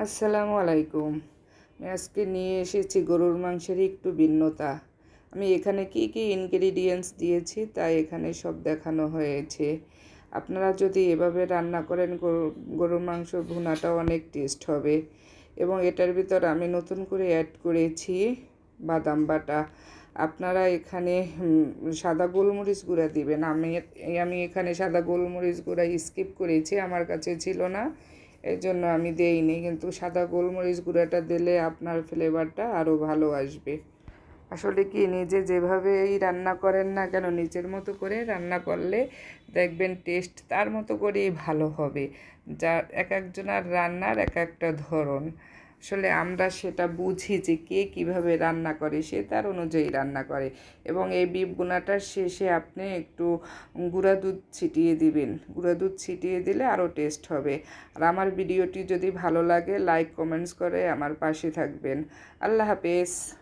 আসসালামু আলাইকুম। আমি আজকে নিয়ে এসেছি গরুর মাংসের একটু ভিন্নতা। আমি এখানে কি কি ইনগ্রিডিয়েন্টস দিয়েছি তা এখানে সব দেখানো হয়েছে। আপনারা যদি এভাবে রান্না করেন গরু, গরুর মাংস ভুনাটা অনেক টেস্ট হবে। এবং এটার ভিতর আমি নতুন করে অ্যাড করেছি বাদাম বাটা। আপনারা এখানে সাদা গোলমরিচ গুঁড়া দিবেন। আমি আমি এখানে সাদা গোলমরিচ গুঁড়া স্কিপ করেছি, আমার কাছে ছিল না। এই জন্য আমি দেইনি, কিন্তু সাদা গোলমরিচ গুঁড়াটা দিলে আপনার ফ্লেভারটা আরও ভালো আসবে। আসলে কি, নিজে যেভাবেই রান্না করেন না কেন, নিজের মতো করে রান্না করলে দেখবেন টেস্ট তার মতো করেই ভালো হবে। যা, এক একজনের রান্নার এক একটা ধরন। আসলে আমরা সেটা বুঝি যে কে কীভাবে রান্না করে, সে তার অনুযায়ী রান্না করে। এবং এই বিপ গুণাটার শেষে আপনি একটু গুঁড়া দুধ ছিটিয়ে দিবেন। গুঁড়া দুধ ছিটিয়ে দিলে আরও টেস্ট হবে। আর আমার ভিডিওটি যদি ভালো লাগে, লাইক, কমেন্টস করে আমার পাশে থাকবেন। আল্লাহ হাফেজ।